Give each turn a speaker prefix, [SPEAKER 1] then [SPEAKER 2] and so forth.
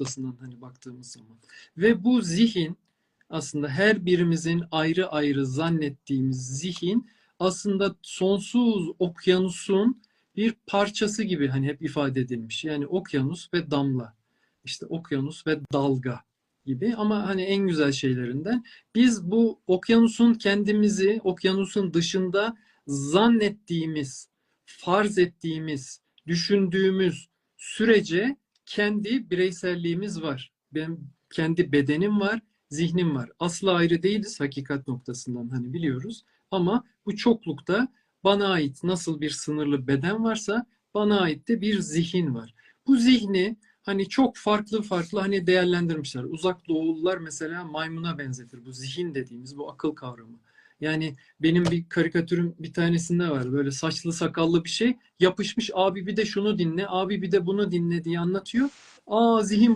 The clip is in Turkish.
[SPEAKER 1] noktasından hani baktığımız zaman. Ve bu zihin aslında her birimizin ayrı ayrı zannettiğimiz zihin aslında sonsuz okyanusun bir parçası gibi hani hep ifade edilmiş. Yani okyanus ve damla. İşte okyanus ve dalga gibi ama hani en güzel şeylerinden biz bu okyanusun kendimizi okyanusun dışında zannettiğimiz, farz ettiğimiz, düşündüğümüz sürece kendi bireyselliğimiz var. Ben kendi bedenim var, zihnim var. Asla ayrı değiliz hakikat noktasından hani biliyoruz. Ama bu çoklukta bana ait nasıl bir sınırlı beden varsa bana ait de bir zihin var. Bu zihni hani çok farklı farklı hani değerlendirmişler. Uzak doğulular mesela maymuna benzetir. Bu zihin dediğimiz bu akıl kavramı. Yani benim bir karikatürüm bir tanesinde var. Böyle saçlı sakallı bir şey yapışmış. Abi bir de şunu dinle, abi bir de bunu dinle diye anlatıyor. Aa zihin